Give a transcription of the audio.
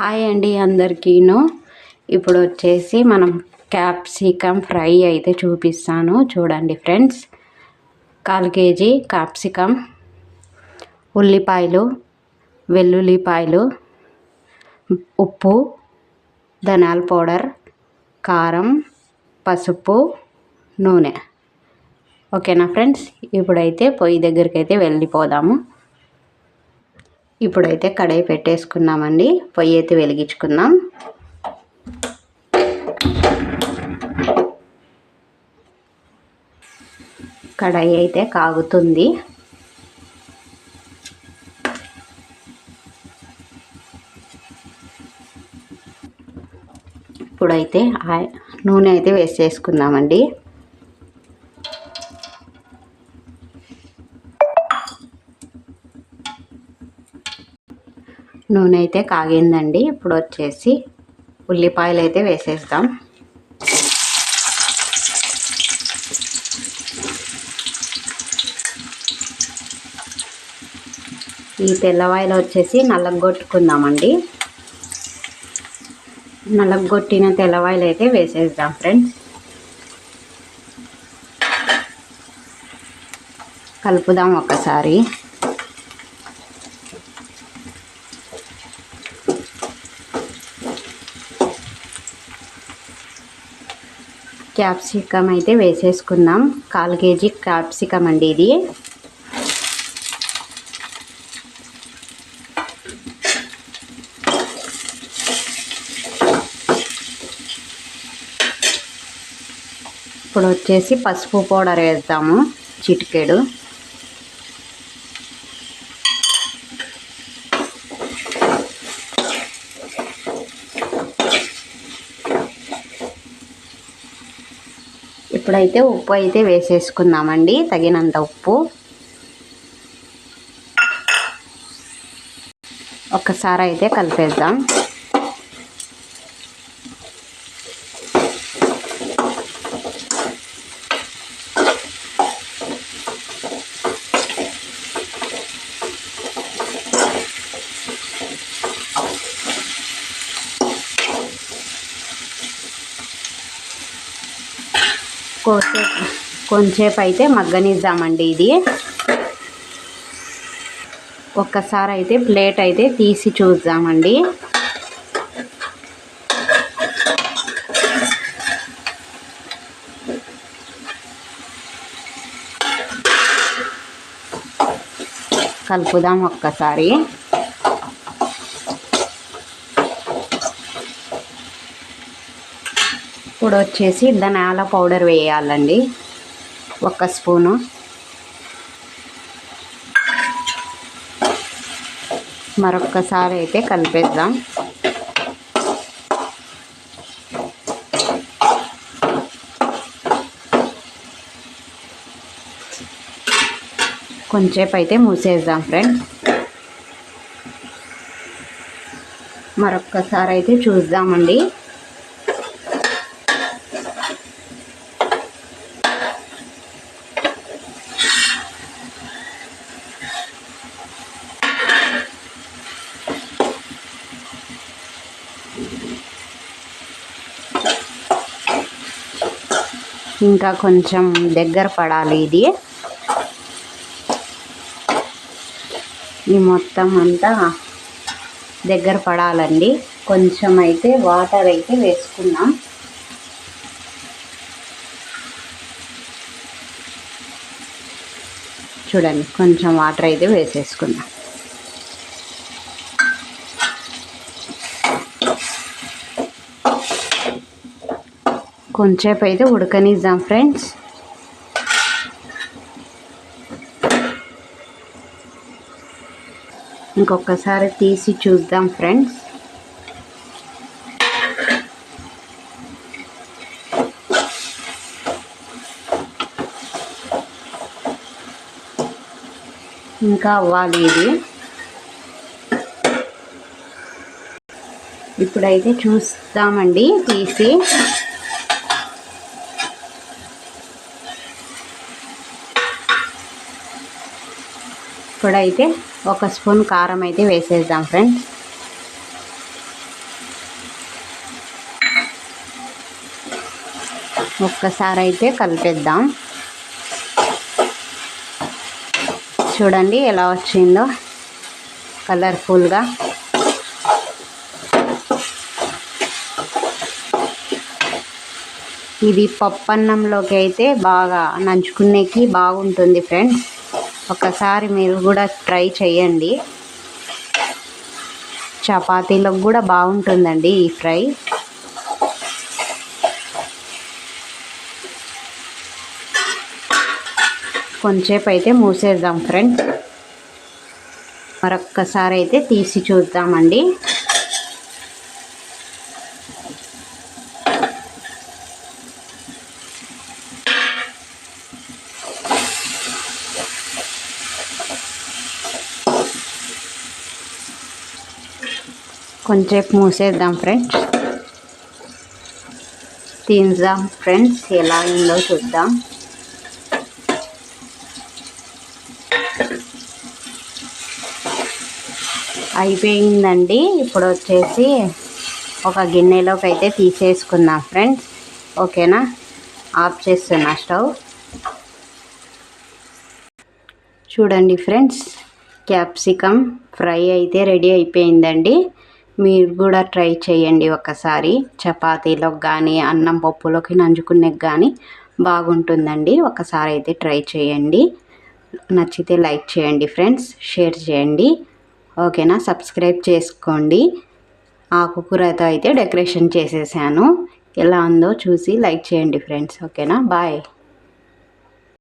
Hi అండి అందరికీను. ఇప్పుడు వచ్చేసి మనం క్యాప్సికమ్ ఫ్రై అయితే చూపిస్తాను. చూడండి ఫ్రెండ్స్. Call KG capsicum. ఉల్లిపాయలు వెల్లుల్లిపాయలు ఉప్పు ధనాల పౌడర్ కారం పసుపు నూనె. ఓకేనా ఫ్రెండ్స్? ఇప్పుడైతే పొయ్యి దగ్గరికి అయితే వెళ్ళిపోదాము. ఇప్పుడైతే కడాయి పెట్టేసుకున్నామండి. పొయ్యి అయితే వెలిగించుకుందాం. కడాయి అయితే కాగుతుంది. ఇప్పుడైతే నూనె అయితే వేసేసుకుందామండి. నూనె అయితే కాగిందండి. ఇప్పుడు వచ్చేసి ఉల్లిపాయలు అయితే వేసేస్తాం. ఈ తెల్లవాయలు వచ్చేసి నల్లగొట్టుకుందామండి నల్లగొట్టిన తెల్లవాయలు అయితే వేసేద్దాం ఫ్రెండ్స్. కలుపుదాం ఒకసారి. క్యాప్సికమ్ అయితే వేసేసుకుందాం. కాల్ కేజీ క్యాప్సికమ్ అండి ఇది. ఇప్పుడు వచ్చేసి పసుపు పౌడర్ వేద్దాము. చిటికెడు. ఇప్పుడైతే ఉప్పు అయితే వేసేసుకుందామండి తగినంత ఉప్పు. ఒక్కసారి అయితే కలిపేద్దాం. కోసే కొంచెంసేపు అయితే మగ్గనిద్దామండి ఇది. ఒక్కసారి అయితే ప్లేట్ అయితే తీసి చూద్దామండి. కలుపుదాం ఒక్కసారి. ఇప్పుడు వచ్చేసి ధనాల పౌడర్ వేయాలండి. ఒక స్పూను. మరొక్కసారి అయితే కలిపేద్దాం. కొంచెంసేపు అయితే మూసేద్దాం ఫ్రెండ్. మరొక్కసారి అయితే చూద్దామండి. ఇంకా కొంచెం దగ్గర పడాలి ఇది. ఈ మొత్తం అంతా దగ్గర పడాలండి. కొంచెం అయితే వాటర్ అయితే వేసుకున్నాం చూడండి కొంచెం వాటర్ అయితే వేసేసుకున్నాం కొంచెంసేపు అయితే ఉడకనిద్దాం ఫ్రెండ్స్ ఇంకొకసారి తీసి చూద్దాం ఫ్రెండ్స్ ఇంకా అవ్వాలి ఇది. ఇప్పుడైతే చూస్తామండి తీసి. ఇప్పుడైతే ఒక స్పూన్ కారం అయితే వేసేద్దాం ఫ్రెండ్స్ ఒక్కసారి అయితే కలిపేద్దాం. చూడండి ఎలా వచ్చిందో కలర్ఫుల్గా ఇది పప్పన్నంలోకి అయితే బాగా నంచుకునేకి బాగుంటుంది ఫ్రెండ్స్ ఒకసారి మీరు కూడా ట్రై చేయండి. చపాతీలకు కూడా బాగుంటుందండి ఈ ఫ్రై. కొంచెంసేపు అయితే మూసేద్దాం ఫ్రెండ్స్. మరొక్కసారి అయితే తీసి చూద్దామండి. కొంచెంసేపు మూసేద్దాం ఫ్రెండ్స్ తిందాం ఫ్రెండ్స్ ఎలా ఉందో చూద్దాం. అయిపోయిందండి. ఇప్పుడు వచ్చేసి ఒక గిన్నెలోకి అయితే తీసేసుకుందాం ఫ్రెండ్స్ ఓకేనా? ఆఫ్ చేస్తున్నా స్టవ్. చూడండి ఫ్రెండ్స్ క్యాప్సికమ్ ఫ్రై అయితే రెడీ అయిపోయిందండి. మీరు కూడా ట్రై చేయండి ఒకసారి. చపాతీలోకి కానీ అన్నం పప్పులోకి నంచుకునేకి కానీ బాగుంటుందండి. ఒకసారి అయితే ట్రై చేయండి. నచ్చితే లైక్ చేయండి ఫ్రెండ్స్. షేర్ చేయండి. ఓకేనా? సబ్స్క్రైబ్ చేసుకోండి. ఆకుకూరతో అయితే డెకరేషన్ చేసేసాను. ఎలా ఉందో చూసి లైక్ చేయండి ఫ్రెండ్స్. ఓకేనా? బాయ్.